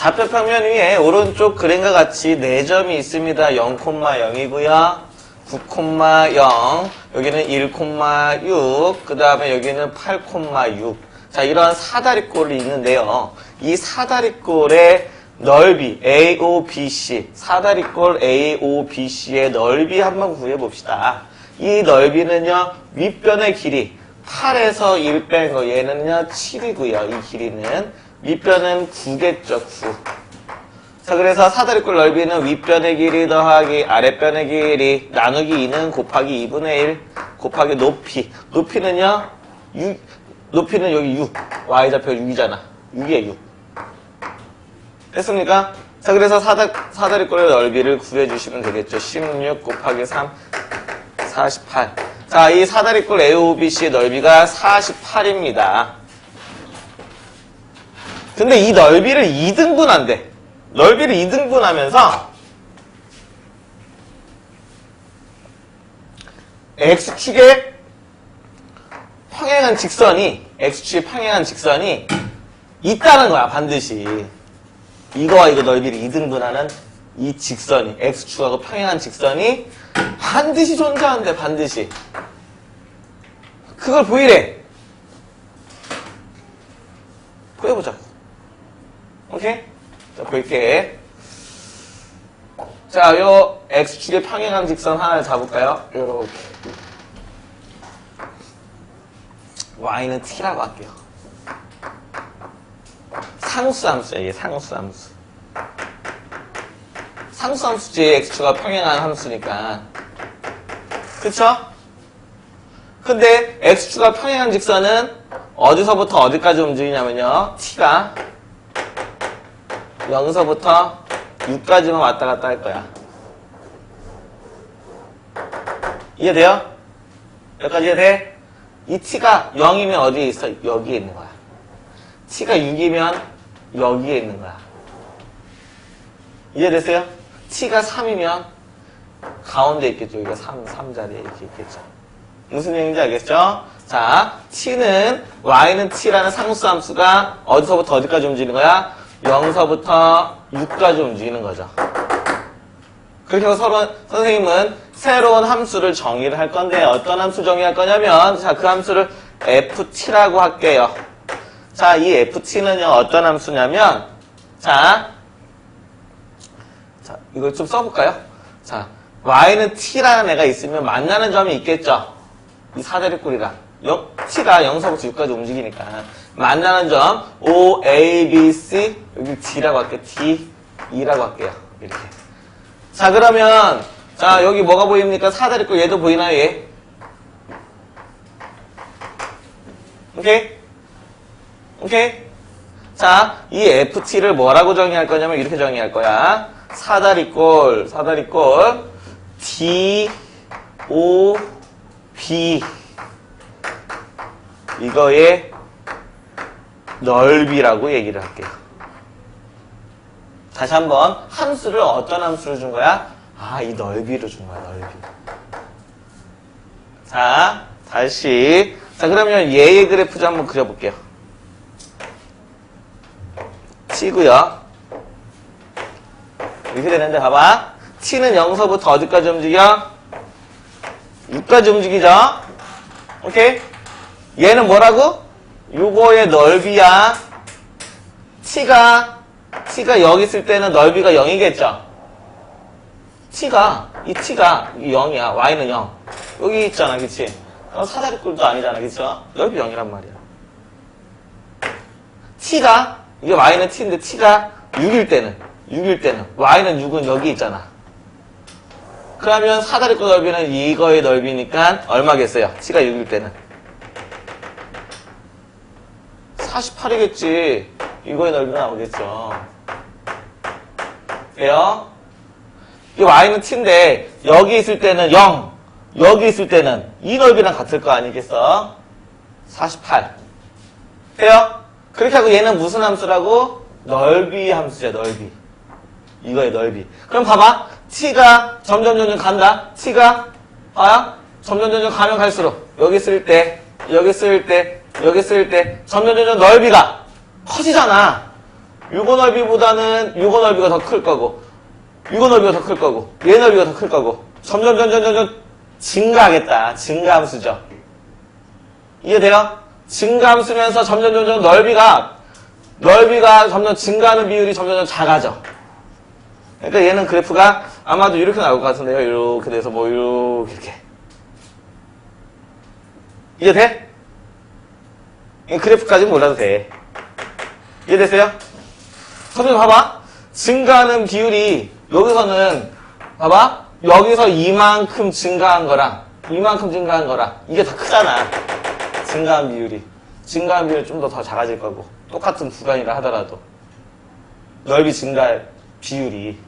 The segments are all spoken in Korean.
좌표 평면 위에 오른쪽 그림과 같이 4점이 있습니다. 0,0이고요. 9,0 여기는 1,6 그 다음에 여기는 8,6 자 이런 사다리꼴이 있는데요. 이 사다리꼴의 넓이 AOBC 사다리꼴 AOBC의 넓이 한번 구해봅시다. 이 넓이는요 윗변의 길이 8에서 1 뺀 거 얘는요 7이고요. 이 길이는 윗변은 9겠죠 9. 자 그래서 사다리꼴 넓이는 윗변의 길이 더하기 아랫변의 길이 나누기 2는 곱하기 2분의 1 곱하기 높이. 높이는요 6 높이는 여기 6 y좌표 6이잖아. 6이에 6 됐습니까? 자 그래서 사다, 사다리꼴의 넓이를 구해주시면 되겠죠. 16 곱하기 3 48 자 이 사다리꼴 AOBC의 넓이가 48입니다 근데 이 넓이를 2등분한대. 넓이를 2등분하면서 x축의 평행한 직선이 x축의 평행한 직선이 있다는 거야 반드시. 이거와 이거 넓이를 2등분하는 이 직선이 x축하고 평행한 직선이 반드시 존재한대 반드시. 그걸 보이래? 보여보자고 오케이? 자, 볼게. 자, 요 X축의 평행한 직선 하나를 잡을까요? 요렇게. Y는 T라고 할게요. 상수 함수야, 이게 상수 함수. 상수 함수지, X축과 평행한 함수니까. 그쵸? 근데 X축과 평행한 직선은 어디서부터 어디까지 움직이냐면요. T가 0서부터 6까지만 왔다 갔다 할 거야. 이해돼요? 여기까지 이해돼? 이 t가 0이면 어디에 있어? 여기에 있는 거야. t가 6이면 여기에 있는 거야. 이해됐어요? t가 3이면 가운데 있겠죠. 여기가 3, 3자리에 이렇게 있겠죠. 무슨 얘기인지 알겠죠? 자, t는, y는 t라는 상수 함수가 어디서부터 어디까지 움직이는 거야? 0서부터 6까지 움직이는 거죠. 그렇게 해서 서로, 선생님은 새로운 함수를 정의를 할 건데 어떤 함수 정의할 거냐면 자, 그 함수를 ft라고 할게요. 자, 이 ft는요 어떤 함수냐면 자, 자, 이걸 좀 써볼까요? 자, y는 t라는 애가 있으면 만나는 점이 있겠죠. 이 사다리꼴이랑 영- t가 0서부터 6까지 움직이니까 만나는 점 O, A, B, C 여기 D라고 할게요. D, E라고 할게요. 이렇게. 자 그러면 자 여기 뭐가 보입니까? 사다리꼴 얘도 보이나요? 얘? 오케이? 오케이? 자, 이 FT를 뭐라고 정의할 거냐면 이렇게 정의할 거야. 사다리꼴, 사다리꼴, D, O, B. 이거의 넓이라고 얘기를 할게요. 다시 한번 함수를 어떤 함수를 준 거야? 아, 이 넓이로 준 거야, 넓이. 자, 다시. 자, 그러면 얘의 그래프 좀 한번 그려볼게요. T고요. 이렇게 되는데 봐봐. T는 0서부터 어디까지 움직여? 6까지 움직이죠? 오케이? 얘는 뭐라고? 요거의 넓이야. T가, T가 여기 있을 때는 넓이가 0이겠죠? T가, 이 T가 0이야. Y는 0. 여기 있잖아, 그치? 어, 사다리꼴도 아니잖아, 그쵸? 넓이 0이란 말이야. T가, 이게 Y는 T인데 T가 6일 때는, 6일 때는, Y는 6은 여기 있잖아. 그러면 사다리꼴 넓이는 이거의 넓이니까 얼마겠어요? T가 6일 때는. 48이겠지. 이거의 넓이가 나오겠죠. 돼요? 이 y는 t인데 여기 있을 때는 0, 여기 있을 때는 이 넓이랑 같을 거 아니겠어? 48. 돼요? 그렇게 하고 얘는 무슨 함수라고? 넓이 함수야, 넓이. 이거의 넓이. 그럼 봐봐. t가 점점 점점 간다. t가 봐요. 점점 점점 가면 갈수록 여기 쓸 때, 여기 쓸 때, 여기 쓸 때 점점 점점 넓이가 커지잖아. 요거 넓이보다는 요거 넓이가 더 클 거고 요거 넓이가 더 클 거고 얘 넓이가 더 클 거고 점점 점점 점점 증가하겠다. 증가함수죠. 이해돼요? 증가함수면서 점점 점점 넓이가 넓이가 점점 증가하는 비율이 점점 점점 작아져. 그러니까 얘는 그래프가 아마도 이렇게 나올 것 같은데요. 이렇게 돼서 뭐 이렇게 이렇게. 이해돼? 이 그래프까지 몰라도 돼. 이해됐어요? 선생님 봐봐. 증가하는 비율이 여기서는 봐봐. 여기서 이만큼 증가한 거랑 이만큼 증가한 거랑 이게 더 크잖아. 증가한 비율이. 증가한 비율이 좀 더 더 작아질 거고 똑같은 구간이라 하더라도 넓이 증가할 비율이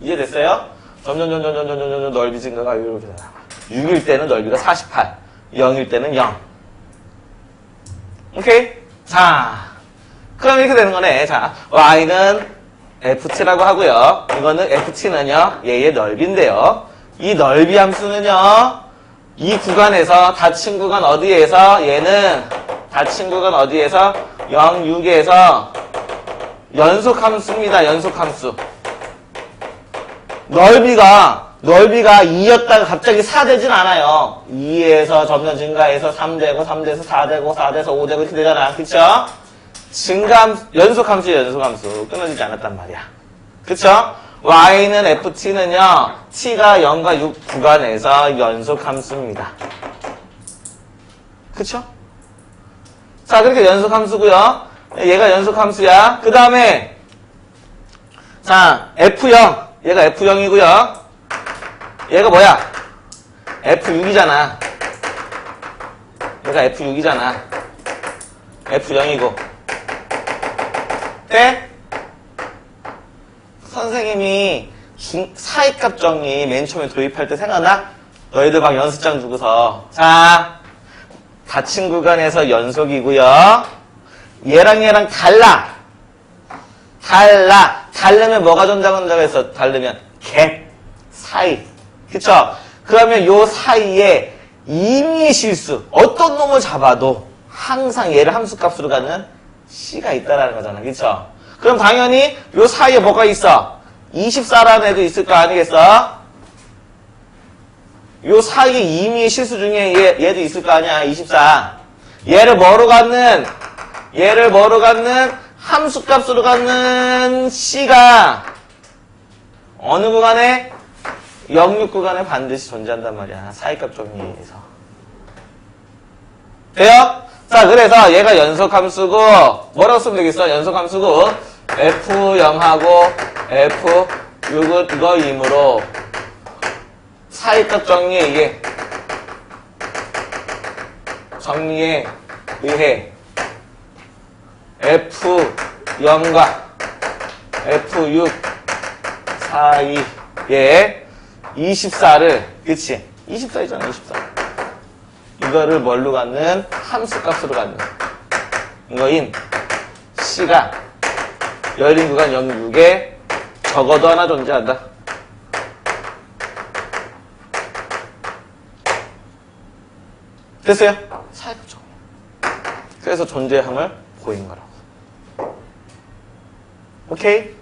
이해됐어요? 점점 점점 점점 점점 넓이 증가가 이렇게 나와. 6일 때는 넓이가 48, 0일 때는 0. 오케이? 자, 그럼 이렇게 되는 거네. 자, y는 ft라고 하고요. 이거는 ft는요, 얘의 넓이인데요. 이 넓이 함수는요, 이 구간에서 닫힌 구간 어디에서 얘는 닫힌 구간 어디에서 0, 6에서 연속 함수입니다. 연속 함수. 넓이가 넓이가 2였다가 갑자기 4 되진 않아요. 2에서 점점 증가해서 3 되고 3 돼서 4 되고 4 돼서 5 되고 이렇게 되잖아. 그쵸? 증감 연속 함수예요. 연속 함수. 끊어지지 않았단 말이야. 그쵸? y는 ft는요. t가 0과 6 구간에서 연속 함수입니다. 그쵸? 자, 그렇게 연속 함수고요. 얘가 연속 함수야. 그 다음에 자, F0. 얘가 F0이고요. 얘가 뭐야? F6이잖아. 얘가 F6이잖아. F0이고. 때 선생님이 중, 사이값 정리 맨 처음에 도입할 때 생각나? 너희들 막 연습장 두고서 자 닫힌 구간에서 연속이고요. 얘랑 얘랑 달라. 달라. 다르면 뭐가 존재한다고 했어? 다르면 갭 사이. 그쵸? 그러면 요 사이에 임의 실수 어떤 놈을 잡아도 항상 얘를 함수값으로 가는 C가 있다라는 거잖아. 그쵸? 그럼 당연히 요 사이에 뭐가 있어? 24라는 애도 있을 거 아니겠어? 요 사이에 임의의 실수 중에 얘, 얘도 있을 거 아니야. 24. 얘를 뭐로 갖는? 얘를 뭐로 갖는? 함수값으로 갖는 C가 어느 구간에? 06 구간에 반드시 존재한단 말이야. 사이값 정리에서. 돼요? 자, 그래서 얘가 연속함수고, 뭐라고 쓰면 되겠어? 연속함수고, F0하고 F6은 이거이므로, 사이값 정리에 의해, 정리에 의해, F0과 F6 사이에 24를, 그치? 24이잖아, 24. 이거를 뭘로 갖는? 함수값으로 갖는. 이거인 C가 열린 구간 06에 적어도 하나 존재한다. 됐어요? 정리. 그래서 존재함을 보인 거라고. 오케이?